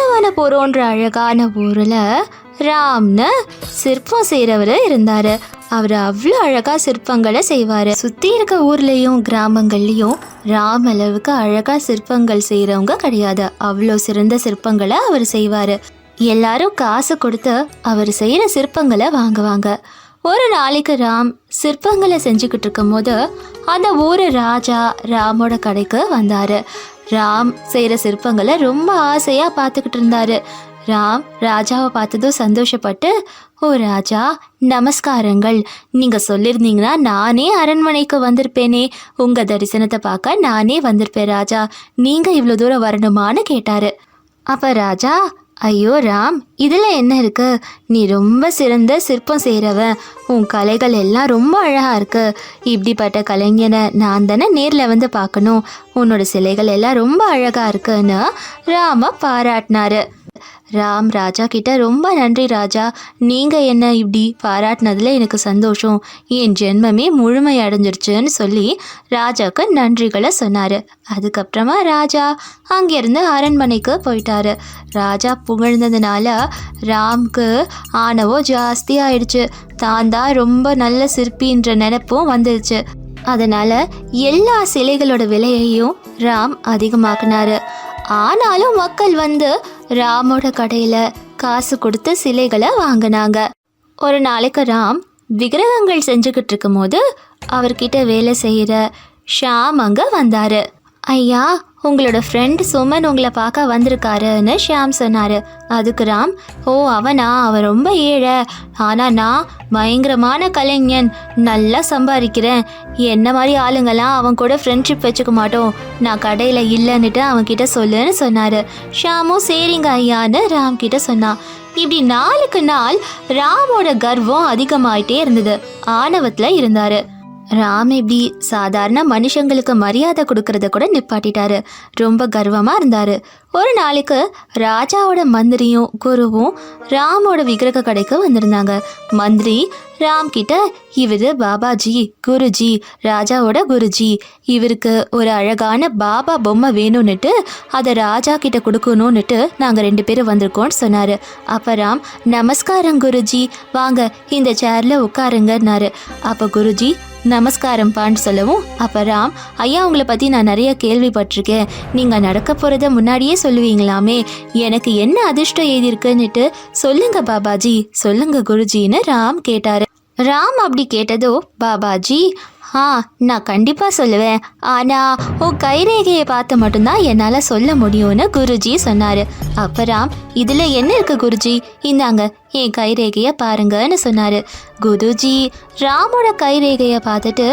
நந்தவனபுரம்ன்ற அழகான ஊரில் ராம்னு சிற்பம் செய்கிறவர் இருந்தார். அவர் அவ்வளோ அழகாக சிற்பங்களை செய்வார். சுற்றி இருக்க ஊர்லேயும் கிராமங்கள்லேயும் ராம் அளவுக்கு அழகாக சிற்பங்கள் செய்கிறவங்க கிடையாது. அவ்வளோ சிறந்த சிற்பங்களை அவர் செய்வார். எல்லாரும் காசு கொடுத்து அவர் செய்கிற சிற்பங்களை வாங்குவாங்க. ஒரு நாளைக்கு ராம் சிற்பங்களை செஞ்சுக்கிட்டு இருக்கும்போது அந்த ஊர் ராஜா ராமோட கடைக்கு வந்தார். ராம் செய்கிற சிற்பங்களை ரொம்ப ஆசையாக பார்த்துக்கிட்டு இருந்தாரு. ராம் ராஜாவை பார்த்ததும் சந்தோஷப்பட்டு ஓ ராஜா நமஸ்காரங்கள். நீங்கள் சொல்லியிருந்தீங்கன்னா நானே அரண்மனைக்கு வந்திருப்பேனே. உங்கள் தரிசனத்தை பார்க்க நானே வந்திருப்பேன் ராஜா. நீங்கள் இவ்வளோ தூரம் வரணுமான்னு கேட்டார். அப்போ ராஜா ஐயோ ராம் இதில் என்ன இருக்கு? நீ ரொம்ப சிறந்த சிற்பம் செய்கிறவன் உன் கலைகள் எல்லாம் ரொம்ப அழகாக இருக்கு. இப்படிப்பட்ட கலைஞனை நான் தானே நேரில் வந்து பார்க்கணும். உன்னோட சிலைகள் எல்லாம் ரொம்ப அழகாக இருக்குன்னு ராம பாராட்டினாரு. ராம் ராஜா கிட்ட ரொம்ப நன்றி ராஜா. நீங்கள் என்ன இப்படி பாராட்டினதில் எனக்கு சந்தோஷம். என் ஜென்மமே முழுமை அடைஞ்சிருச்சுன்னு சொல்லி ராஜாவுக்கு நன்றிகளை சொன்னார். அதுக்கப்புறமா ராஜா அங்கேருந்து அரண்மனைக்கு போயிட்டாரு. ராஜா புகழ்ந்ததுனால ராம்க்கு ஆணவம் ஜாஸ்தி ஆயிடுச்சு. தான் தான் ரொம்ப நல்ல சிற்பின்ற நினப்பும் வந்துருச்சு. அதனால எல்லா சிலைகளோட விலையையும் ராம் அதிகமாக்குனாரு. ஆனாலும் மக்கள் வந்து ராமோட கடையில காசு கொடுத்து சிலைகளை வாங்கினாங்க. ஒரு நாளைக்கு ராம் விக்கிரகங்கள் செஞ்சுக்கிட்டு இருக்கும்போது அவர்கிட்ட வேலை செய்கிற ஷாம் அங்கே வந்தார். ஐயா உங்களோட ஃப்ரெண்ட் சுமன் உங்களை பார்க்க வந்திருக்காருன்னு ஷியாம் சொன்னார். அதுக்கு ராம் ஓ அவனா? அவன் ரொம்ப ஏழை. ஆனால் நான் பயங்கரமான கலைஞன். நல்லா சம்பாதிக்கிறேன். என்ன மாதிரி ஆளுங்கெல்லாம் அவன் கூட ஃப்ரெண்ட்ஷிப் வச்சுக்க மாட்டோம். நான் கடையில் இல்லைன்னுட்டு அவன்கிட்ட சொல்லுன்னு சொன்னார். ஷியாமும் சரிங்க ஐயான்னு ராம் கிட்ட சொன்னான். இப்படி நாளுக்கு நாள் ராமோட கர்வம் அதிகமாயிட்டே இருந்தது. ஆணவத்தில் இருந்தார். ராம் இப்படி சாதாரண மனுஷங்களுக்கு மரியாதை கொடுக்கறத கூட நிப்பாட்டிட்டாரு. ரொம்ப கர்வமா இருந்தாரு. ஒரு நாளைக்கு ராஜாவோட மந்திரியும் குருவும் ராமோட விக்கிரக கடைக்கு வந்திருந்தாங்க. மந்திரி ராம் கிட்ட இவரு பாபாஜி குருஜி ராஜாவோட குருஜி. இவருக்கு ஒரு அழகான பாபா பொம்மை வேணும்னுட்டு அதை ராஜா கிட்ட கொடுக்கணும்னுட்டு நாங்கள் ரெண்டு பேரும் வந்திருக்கோம்னு சொன்னார். அப்போ ராம் நமஸ்காரம் குருஜி வாங்க இந்த சேரில் உட்காருங்கன்னாரு. அப்போ குருஜி நமஸ்காரம் பான்னு சொல்லவும் அப்போ ராம் ஐயா உங்களை பற்றி நான் நிறைய கேள்விப்பட்டிருக்கேன். நீங்கள் நடக்க போகிறத முன்னாடியே சொல்லுவீங்களாமே? எனக்கு என்ன அதிர்ஷ்டம் எழுதியிருக்குன்னுட்டு சொல்லுங்க பாபாஜி சொல்லுங்க குருஜின்னு ராம் கேட்டாரு. ராம் அப்படி கேட்டதோ பாபாஜி ஆ நான் கண்டிப்பாக சொல்லுவேன். ஆனால் உன் கைரேகையை பார்த்து மட்டும்தான் என்னால் சொல்ல முடியும்னு குருஜி சொன்னார். அப்போ ராம் இதில் என்ன இருக்குது குருஜி? இந்தாங்க என் கைரேகையை பாருங்கன்னு சொன்னார். குருஜி ராமோட கைரேகையை பார்த்துட்டு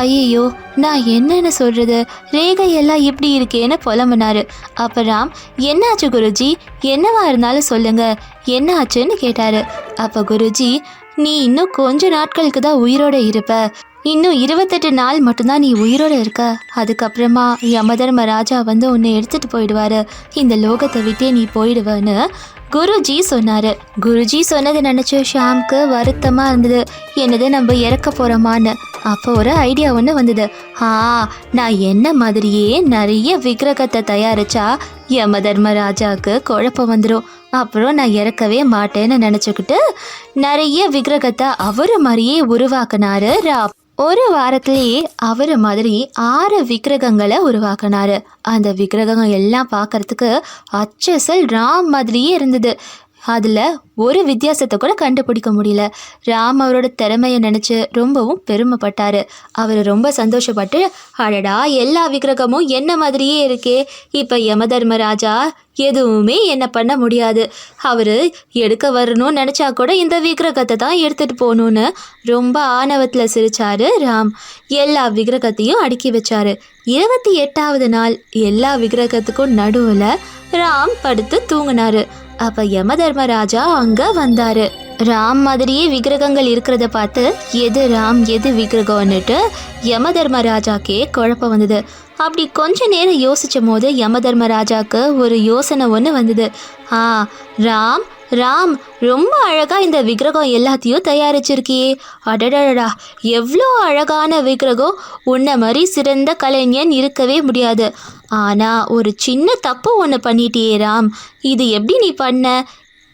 ஐயோ நான் என்னென்னு சொல்கிறது ரேகையெல்லாம் இப்படி இருக்கேன்னு புலம்புனார். அப்புறம் என்னாச்சு குருஜி? என்னவா இருந்தாலும் சொல்லுங்கள் என்னாச்சுன்னு கேட்டார். அப்போ குருஜி நீ இன்னும் கொஞ்ச நாட்களுக்கு தான் உயிரோட இருப்ப. இன்னும் இருபத்தெட்டு நாள் மட்டும்தான் நீ உயிரோட இருக்க. அதுக்கப்புறமா யமதர்ம ராஜா வந்து உன்னை எடுத்துட்டு போயிடுவாரு. இந்த லோகத்தை விட்டே நீ போயிடுவன்னு குருஜி சொன்னாரு. குருஜி சொன்னதை நினச்ச ஷாம்க்கு வருத்தமா இருந்தது. என்னது நம்ம இறக்க போறோமான்னு. அப்போ ஒரு ஐடியா ஒன்று வந்தது. ஆ நான் என்ன மாதிரியே நிறைய விக்கிரகத்தை தயாரிச்சா யம தர்மராஜாவுக்கு குழப்பம் வந்துடும் அப்புறம் நான் இறக்கவே மாட்டேன்னு நினச்சிக்கிட்டு நிறைய விக்கிரகத்தை அவர் மாதிரியே உருவாக்குனாரு ராப் ஒரு வாரத்திலேயே அவர் மாதிரி ஆறு விக்கிரகங்களை உருவாக்குனாரு. அந்த விக்கிரகங்கள் எல்லாம் பார்க்கறதுக்கு அச்சசல் ராம் மாதிரியே இருந்தது. அதில் ஒரு வித்தியாசத்தை கூட கண்டுபிடிக்க முடியல. ராம் அவரோட திறமையை நினச்சி ரொம்பவும் பெருமைப்பட்டாரு. அவர் ரொம்ப சந்தோஷப்பட்டு அடடா எல்லா விக்கிரகமும் என்ன மாதிரியே இருக்கே. இப்போ யமதர்மராஜா எதுவுமே என்ன பண்ண முடியாது. அவர் எடுக்க வரணும்னு நினச்சா கூட இந்த விக்கிரகத்தை தான் எடுத்துகிட்டு போகணுன்னு ரொம்ப ஆணவத்தில் சிரிச்சாரு ராம். எல்லா விக்கிரகத்தையும் அடுக்கி வச்சாரு. இருபத்தி எட்டாவது நாள் எல்லா விக்கிரகத்துக்கும் நடுவில் ராம் படுத்து தூங்கினாரு. அப்ப யம தர்மராஜா அங்க வந்தாரு. ராம் மாதிரியே விக்கிரகங்கள் இருக்கிறத பார்த்து எது ராம் எது விக்கிரகம்னுட்டு யம தர்மராஜாக்கே குழப்பம் வந்தது. அப்படி கொஞ்ச நேரம் யோசிச்சும் போது யம தர்மராஜாக்கு ஒரு யோசனை ஒன்று வந்தது. ஆ ராம் ராம் ரொம்ப அழகா இந்த விக்கிரகம் எல்லாத்தையும் தயாரிச்சிருக்கியே. அடடடடா எவ்வளோ அழகான விக்கிரகம். உன்னை மாதிரி சிறந்த கலைஞன் இருக்கவே முடியாது. ஆனா ஒரு சின்ன தப்பு ஒன்று பண்ணிட்டியே ராம். இது எப்படி நீ பண்ண?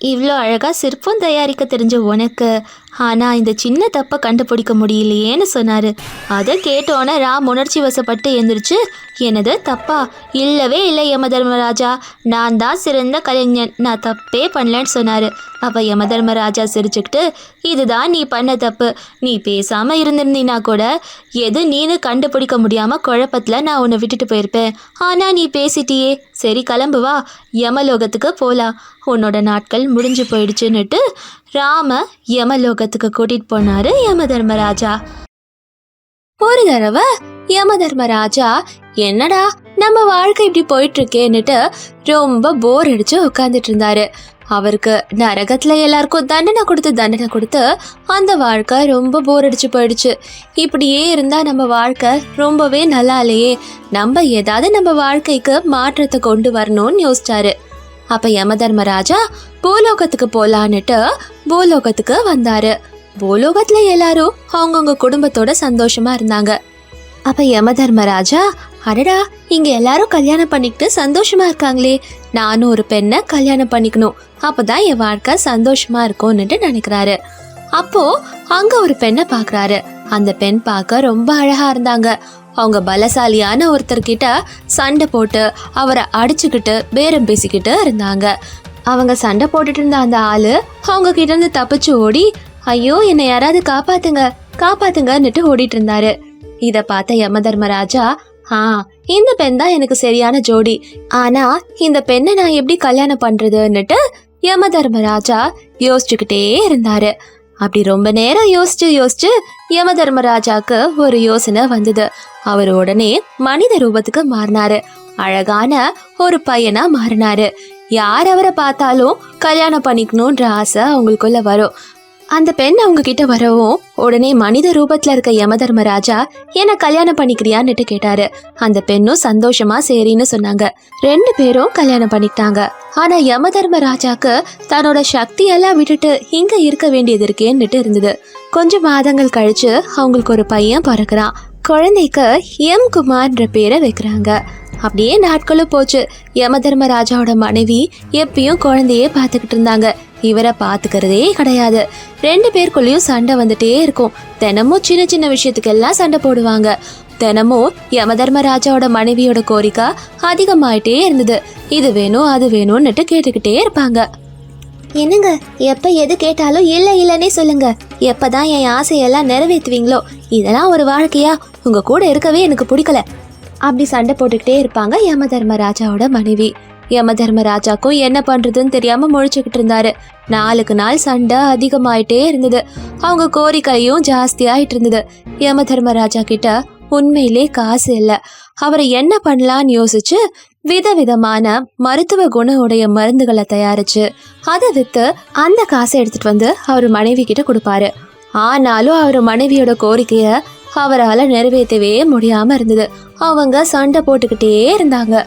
இவ்வளோ அழகாக சிற்பம் தயாரிக்க தெரிஞ்ச உனக்கு. ஆனால் இந்த சின்ன தப்பை கண்டுபிடிக்க முடியலையேன்னு சொன்னார். அதை கேட்டோன்னே ராம் உணர்ச்சி வசப்பட்டு எந்திரிச்சு எனது தப்பா? இல்லவே இல்லை யமதர்மராஜா. நான் தான் சிறந்த கலைஞன். நான் தப்பே பண்ணலன்னு சொன்னார். அப்போ யமதர்மராஜா சிரிச்சுக்கிட்டு இதுதான் நீ பண்ண தப்பு. நீ பேசாமல் இருந்திருந்தீனா கூட எது நீனு கண்டுபிடிக்க முடியாமல் குழப்பத்தில் நான் உன்னை விட்டுட்டு போயிருப்பேன். ஆனால் நீ பேசிட்டியே. சரி கிளம்புவா யமலோகத்துக்கு போகலாம் உன்னோட நாட்கள் முடிஞ்சு போயிடுச்சுன்னுட்டு ராம யமலோகத்துக்கு கூட்டிட்டு போனாரு யம தர்மராஜா ஒரு தடவை யம தர்மராஜா என்னடா நம்ம வாழ்க்கை இப்படி போயிட்டு இருக்கேன்னுட்டு ரொம்ப போர் அடிச்சு உட்காந்துட்டு இருந்தாரு. அவருக்கு நரகத்துல எல்லாருக்கும் தண்டனை கொடுத்து தண்டனை கொடுத்து அந்த வாழ்க்கை ரொம்ப போர் அடிச்சு போயிடுச்சு. இப்படியே இருந்தா நம்ம வாழ்க்கை ரொம்பவே நல்லா இல்லையே நம்ம ஏதாவது நம்ம வாழ்க்கைக்கு மாற்றத்தை கொண்டு வரணும்னு யோசிச்சாரு. அப்ப யமதர்மராஜா பூலோகத்துக்கு போலான்னுட்டு பூலோகத்துக்கு வந்தாரு. பூலோகத்துல எல்லாரும் அவங்கவுங்க குடும்பத்தோட சந்தோஷமா இருந்தாங்க. அப்ப யமதர்மராஜா அடடா இங்க எல்லாரும் கல்யாணம் பண்ணிக்கிட்டு சந்தோஷமா இருக்காங்களே. நானும் ஒரு பெண்ணை கல்யாணம் பண்ணிக்கணும். அப்பதான் என் வாழ்க்கை சந்தோஷமா இருக்கும்னுட்டு நினைக்கிறாரு. அப்போ அங்க ஒரு பெண்ணை பாக்குறாரு. அந்த பெண் பார்க்க ரொம்ப அழகா இருந்தாங்க. அவங்க பலசாலியான ஒருத்தர்கிட்ட சண்டை போட்டு அவரை அடிச்சுக்கிட்டு பேரம் பேசிக்கிட்டு இருந்தாங்க. அவங்க சண்டை போட்டுட்டு இருந்த அந்த ஆளு அவங்க கிட்ட இருந்து தப்பிச்சு ஓடி ஐயோ என்னை யாராவது காப்பாத்துங்க காப்பாத்துங்கன்னுட்டு ஓடிட்டு இருந்தாரு. இத பார்த்த யமதர்மராஜா ஆ இந்த பெண் தான் எனக்கு சரியான ஜோடி. ஆனா இந்த பெண்ணை நான் எப்படி கல்யாணம் பண்றதுன்னுட்டு யமதர்மராஜா யோசிச்சுக்கிட்டே இருந்தாரு. அப்படி ரொம்ப நேரம் யோசிச்சு யோசிச்சு யமதர்மராஜாக்கு ஒரு யோசனை வந்தது. அவர் உடனே மனித ரூபத்துக்கு மாறினாரு. அழகான ஒரு பையனா மாறினாரு. யார் அவரை பார்த்தாலும் கல்யாணம் பண்ணிக்கணுன்ற ஆசை அவங்களுக்குள்ள வரும். அந்த பெண் அவங்க கிட்ட வரவும் உடனே மனித ரூபத்துல இருக்க யமதர்மராஜா என்ன கல்யாணம் பண்ணிக்கிறியான்னுட்டு கேட்டாரு. அந்த பெண்ணும் சந்தோஷமா சரின்னு சொன்னாங்க. ரெண்டு பேரும் கல்யாணம் பண்ணிக்கிட்டாங்க. ஆனா யமதர்மராஜாக்கு தன்னோட சக்தி எல்லாம் விட்டுட்டு இங்க இருக்க வேண்டியது இருக்கேன்னுட்டு இருந்தது. கொஞ்சம் மாதங்கள் கழிச்சு அவங்களுக்கு ஒரு பையன் பிறக்கிறான். குழந்தைக்கு எம் குமார்ன்ற பேரை வைக்கிறாங்க. அப்படியே நாட்களும் போச்சு. யமதர்மராஜாவோட மனைவி எப்பயும் குழந்தையே பார்த்துக்கிட்டு இருந்தாங்க. இவரை பார்த்துக்கிறதே கிடையாது. ரெண்டு பேருக்குள்ளேயும் சண்டை வந்துட்டே இருக்கும். தினமும் சின்ன சின்ன விஷயத்துக்கெல்லாம் சண்டை போடுவாங்க. தினமும் யமதர்மராஜாவோட மனைவியோட கோரிக்கை அதிகமாயிட்டே இருந்தது. இது வேணும் அது வேணும்னுட்டு கேட்டுக்கிட்டே இருப்பாங்க. என்னங்க எப்ப எது கேட்டாலும் இல்ல இல்லனே சொல்லுங்க. எப்பதான் என் ஆசையெல்லாம் நிறைவேற்றுவீங்களோ? இதெல்லாம் ஒரு வாழ்க்கையா? உங்க கூட இருக்கவே எனக்கு பிடிக்கல. அப்படி சண்டை போட்டுக்கிட்டே இருப்பாங்க யமதர்மராஜாவோட மனைவி. யமதர்மராஜாக்கும் என்ன பண்றதுன்னு தெரியாம முழிச்சுக்கிட்டு இருந்தாரு. நாளுக்கு நாள் சண்டை அதிகமாயிட்டே இருந்தது. அவங்க கோரிக்கையும் ஜாஸ்தியாயிட்டு இருந்தது. யமதர்மராஜா கிட்ட உண்மையிலே காசு இல்லை. அவரை என்ன பண்ணலான்னு யோசிச்சு விதவிதமான மருத்துவ குணம் உடைய மருந்துகளை தயாரிச்சு அதை வித்து அந்த காசை எடுத்துட்டு வந்து அவர் மனைவி கிட்ட கொடுப்பாரு. ஆனாலும் அவர் மனைவியோட கோரிக்கைய அவரால் நிறைவேற்றவே முடியாம இருந்தது. அவங்க சண்டை போட்டுக்கிட்டே இருந்தாங்க.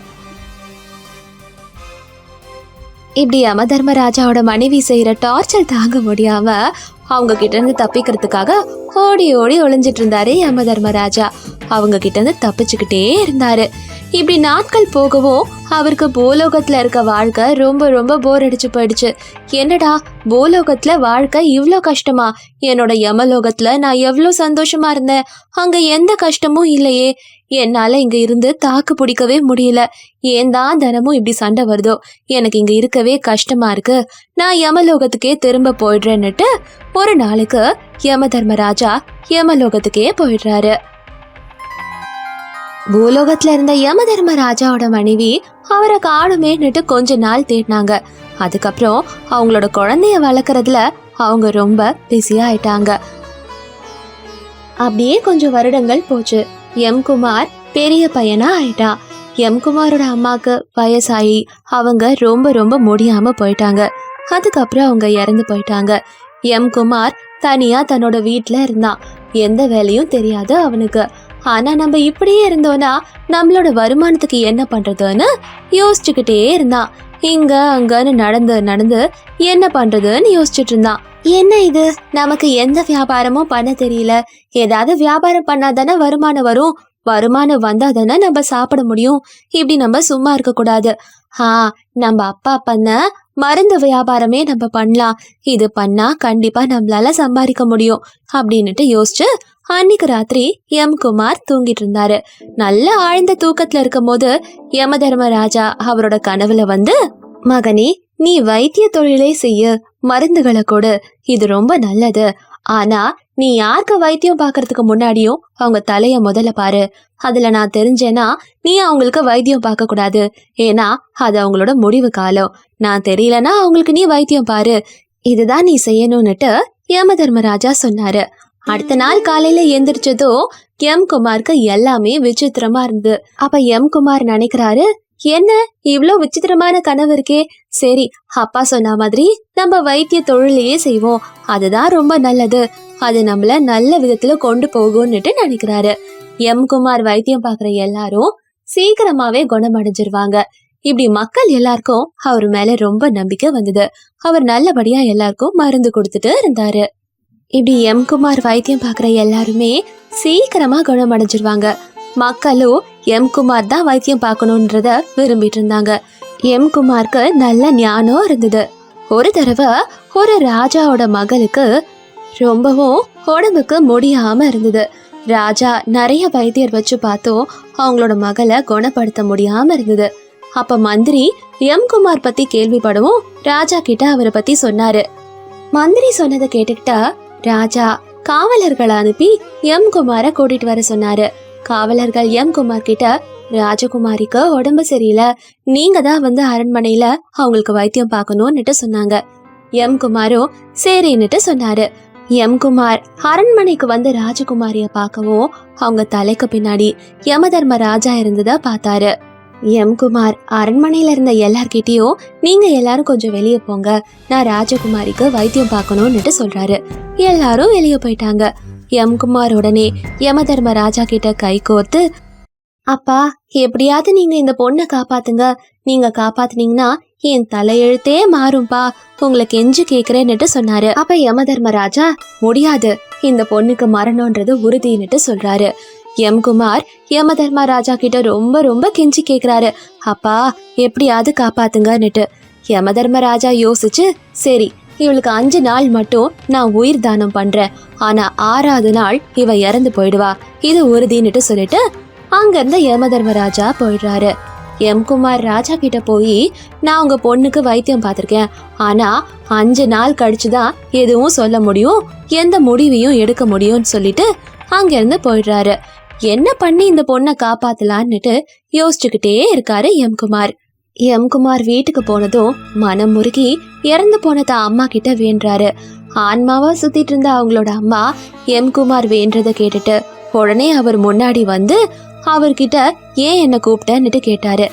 இப்படி யம தர்மராஜாவோட மனைவி செய்யற டார்ச்சர் தாங்க முடியாம அவங்க கிட்ட இருந்து தப்பிக்கிறதுக்காக ஓடி ஓடி ஒளிஞ்சிட்டு இருந்தாரு யம தர்மராஜா. அவங்க கிட்ட இருந்து தப்பிச்சுக்கிட்டே இருந்தாரு. இப்படி நாட்கள் போகவும் அவருக்கு பூலோகத்தில் இருக்க வாழ்க்கை ரொம்ப ரொம்ப போர் அடிச்சு போயிடுச்சு. என்னடா பூலோகத்தில் வாழ்க்கை இவ்வளோ கஷ்டமா? என்னோட யமலோகத்தில் நான் எவ்வளோ சந்தோஷமா இருந்தேன்? அங்கே எந்த கஷ்டமும் இல்லையே. என்னால் இங்கே இருந்து தாக்கு பிடிக்கவே முடியல. ஏன் தான் தினமும் இப்படி சண்டை வருதோ? எனக்கு இங்கே இருக்கவே கஷ்டமா இருக்கு. நான் யமலோகத்துக்கே திரும்ப போயிடுறேன்னுட்டு ஒரு நாளுக்கு யம தர்மராஜா யமலோகத்துக்கே போயிடுறாரு. பூலோகத்துல இருந்த யம தர்மராஜாவோட மனைவி அவரை காணுமேன்னுட்டு கொஞ்ச நாள் தேடினாங்க. அதுக்கப்புறம் அவங்களோட குழந்தைய வளர்க்கறதுல அவங்க ரொம்ப பிஸியா ஆயிட்டாங்க. அப்படியே கொஞ்சம் வருடங்கள் போச்சு. எம் குமார் பெரிய பையனா ஆயிட்டான் எம் குமாரோட அம்மாக்கு வயசாகி அவங்க ரொம்ப ரொம்ப முடியாம போயிட்டாங்க. அதுக்கப்புறம் அவங்க இறந்து போயிட்டாங்க. எம் குமார் தனியா தன்னோட வீட்டில் இருந்தான். எந்த வேலையும் தெரியாது அவனுக்கு. ஆனா நம்ம இப்படியே இருந்தோம்னா நம்மளோட வருமானத்துக்கு என்ன பண்றதுன்னு யோசிச்சுக்கிட்டே இருந்தான். இங்க அங்கன்னு நடந்து நடந்து என்ன பண்றதுன்னு யோசிச்சுட்டு இருந்தான். என்ன இது? நமக்கு எந்த வியாபாரமும் பண்ண தெரியல. ஏதாவது வியாபாரம் பண்ணாதானே வருமானம் வரும். வருமானம் வந்தா தானே நம்ம சாப்பிட முடியும். இப்படி நம்ம சும்மா இருக்கக்கூடாது. ஆ நம்ம அப்பா பண்ண மருந்து வியாபாரமே நம்ம பண்ணலாம். இது பண்ணா கண்டிப்பா நம்மளால சம்பாதிக்க முடியும். அப்படின்னுட்டு யோசிச்சு அன்னைக்கு ராத்திரி எம் குமார் தூங்கிட்டு இருந்தாரு. நல்ல ஆழ்ந்த தூக்கத்துல இருக்கும் போது யம தர்மராஜா அவரோட கனவுல வந்து மகனே நீ வைத்திய தொழிலே செய்ய மருந்துகளை கொடு இது ரொம்ப நல்லது. ஆனா நீ யாருக்கு வைத்தியம் பார்க்கறதுக்கு முன்னாடியும் அவங்க தலைய முதல்ல பாரு. அதுல நான் தெரிஞ்சேன்னா நீ அவங்களுக்கு வைத்தியம் பார்க்க கூடாது. ஏன்னா அது அவங்களோட முடிவு காலம். நான் தெரியலனா அவங்களுக்கு நீ வைத்தியம் பாரு. இதுதான் நீ செய்யணும்னுட்டு யம தர்மராஜா சொன்னாரு. அடுத்த நாள் காலையில எந்திரிச்சதோ எம் குமாருக்கு எல்லாமே விசித்திரமா இருந்தது. அப்ப எம் குமார் நினைக்கிறாரு என்ன? இவ்வளோ விசித்திரமான கனவு இருக்கே. சரி அப்பா சொன்ன மாதிரி நம்ம வைத்திய தொழிலையே செய்வோம். அதுதான் ரொம்ப நல்லது. அது நம்மள நல்ல விதத்துல கொண்டு போகும்னுட்டு நினைக்கிறாரு. எம் குமார் வைத்தியம் பாக்குற எல்லாரும் சீக்கிரமாவே குணமடைஞ்சிருவாங்க. இப்படி மக்கள் எல்லாருக்கும் அவர் மேல ரொம்ப நம்பிக்கை வந்தது. அவர் நல்லபடியா எல்லாருக்கும் மருந்து கொடுத்துட்டு இருந்தாரு. இப்படி எம் குமார் வைத்தியம் பார்க்குற எல்லாருமே சீக்கிரமாக குணமடைஞ்சிருவாங்க. மக்களும் எம் குமார் தான் வைத்தியம் பார்க்கணுன்றத விரும்பிட்டு இருந்தாங்க எம்குமாருக்கு நல்ல ஞானம் இருந்தது. ஒரு தடவை ஒரு ராஜாவோட மகளுக்கு ரொம்பவும் உடம்புக்கு முடியாம இருந்தது. ராஜா நிறைய வைத்தியர் வச்சு பார்த்தோம் அவங்களோட மகளை குணப்படுத்த முடியாம இருந்தது. அப்ப மந்திரி எம் குமார் பத்தி கேள்விப்படவும். ராஜா கிட்ட அவரை பத்தி சொன்னாரு. மந்திரி சொன்னதை கேட்டுக்கிட்டா ராஜா காவலர்களை அனுப்பி எம் குமார கூட்டிட்டு வர சொன்னாரு. காவலர்கள் எம் குமார் கிட்ட ராஜகுமாரிக்கு உடம்பு சரியில்லை. நீங்க தான் வந்து அரண்மனையில அவங்களுக்கு வைத்தியம் பார்க்கணும்னுட்டு சொன்னாங்க. எம் குமாரும் சரின்னுட்டு சொன்னாரு. எம் குமார் அரண்மனைக்கு வந்து ராஜகுமாரிய பார்க்கவும் அவங்க தலைக்கு பின்னாடி யமதர்ம ராஜா இருந்ததா பார்த்தாரு. எம் குமார் அரண்மனையில இருந்த எல்லார்கிட்டயும் நீங்க எல்லாரும் கொஞ்சம் வெளியே போங்க. நான் ராஜகுமாரிக்கு வைத்தியம் பார்க்கணும்னுட்டு சொல்றாரு. எல்லாரும் வெளியே போயிட்டாங்க. எம் குமார் உடனே யமதர்ம ராஜா கிட்ட கை கோர்த்து அப்பா எப்படியாவது நீங்க இந்த பொண்ணை காப்பாத்துங்க. நீங்க காப்பாத்துனீங்கன்னா என் தலையெழுத்தே மாறும்பா. உங்களுக்கு எஞ்சி கேக்குறேன்னுட்டு சொன்னாரு. அப்ப யமதர்மராஜா முடியாது. இந்த பொண்ணுக்கு மரணம்ன்றது உறுதின்னுட்டு சொல்றாரு. எம் குமார் யமதர்மராஜா கிட்ட ரொம்ப ரொம்ப கெஞ்சி கேக்குறாரு. அப்பா எப்படியாவது காப்பாத்துங்கன்னுட்டு. யமதர்மராஜா யோசிச்சு சரி இவளுக்கு அஞ்சு நாள் மட்டும் நான் உயிர் தானம் பண்றேன். ஆனா ஆறாவது நாள் இவ இறந்து போயிடுவா. இது உறுதின்னுட்டு சொல்லிட்டு அங்கிருந்து யமதர்மராஜா போயிடுறாரு. எம் குமார் ராஜா கிட்ட போய் நான் உங்க பொண்ணுக்கு வைத்தியம் பார்த்துருக்கேன் ஆனா அஞ்சு நாள் கழிச்சு தான் எதுவும் சொல்ல முடியும். எந்த முடிவையும் எடுக்க முடியும்னு சொல்லிட்டு அங்கிருந்து போயிடுறாரு. என்ன பண்ணி இந்த பொண்ணை காப்பாத்தலான்னுட்டு யோசிச்சுக்கிட்டே இருக்காரு எம்குமார் எம்குமார் வீட்டுக்கு போனதும் மனம் முருகி இறந்து போன தான் அம்மா கிட்ட வேண்டுறாரு. ஆன்மாவா சுத்திட்டு இருந்த அவங்களோட அம்மா எம் குமார் வேண்டதை கேட்டுட்டு உடனே அவர் முன்னாடி வந்து அவர்கிட்ட ஏன் என்ன கூப்பிட்டன்னுட்டு கேட்டாரு.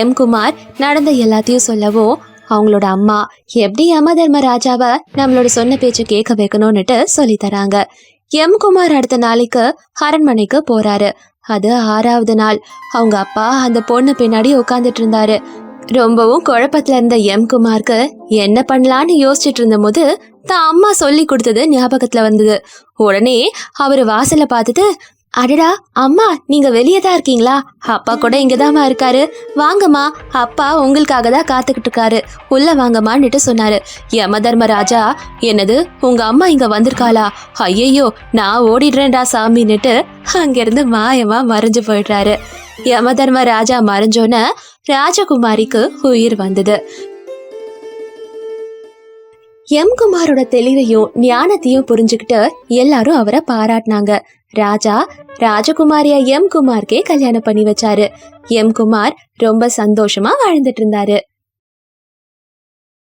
எம் குமார் நடந்த எல்லாத்தையும் சொல்லவும் அவங்களோட அம்மா எப்படி யம தர்மராஜாவை நம்மளோட சொன்ன பேச்சை கேட்க வைக்கணும்னுட்டு சொல்லி தராங்க. எம் குமார் அடுத்த நாளைக்கு அரண்மனைக்கு போறாரு. அது ஆறாவது நாள். அவங்க அப்பா அந்த பொண்ணு பின்னாடி உட்காந்துட்டு இருந்தாரு. ரொம்பவும் குழப்பத்துல இருந்த எம் குமாருக்கு என்ன பண்ணலான்னு யோசிச்சுட்டு இருந்தபோது தான் அம்மா சொல்லி கொடுத்தது ஞாபகத்துல வந்தது. உடனே அவர் வாசலை பார்த்துட்டு அடடா அம்மா நீங்க வெளியே தான் இருக்கீங்களா? அப்பா கூட இங்கதாம்மா இருக்காரு. வாங்கம்மா அப்பா உங்களுக்காக தான் காத்துக்கிட்டு இருக்காரு. உள்ள வாங்கம்மான்னுட்டு சொன்னாரு. யம தர்மராஜா என்னது உங்க அம்மா இங்க வந்திருக்காளா? ஐயையோ நான் ஓடிடுறேன்டா சாமின்னுட்டு அங்கிருந்து மாயமா மறைஞ்சு போயிடுறாரு. யம தர்மராஜா மறைஞ்சோன்ன ராஜகுமாரிக்கு உயிர் வந்தது. எம் குமாரோட தெளிவையும் ஞானத்தையும் புரிஞ்சுக்கிட்டு எல்லாரும் அவரை பாராட்டினாங்க. ராஜா ராஜகுமாரிய எம் குமார்க்கே கல்யாணம் பண்ணி வச்சாரு. எம் குமார் ரொம்ப சந்தோஷமா வாழ்ந்துட்டு இருந்தாரு.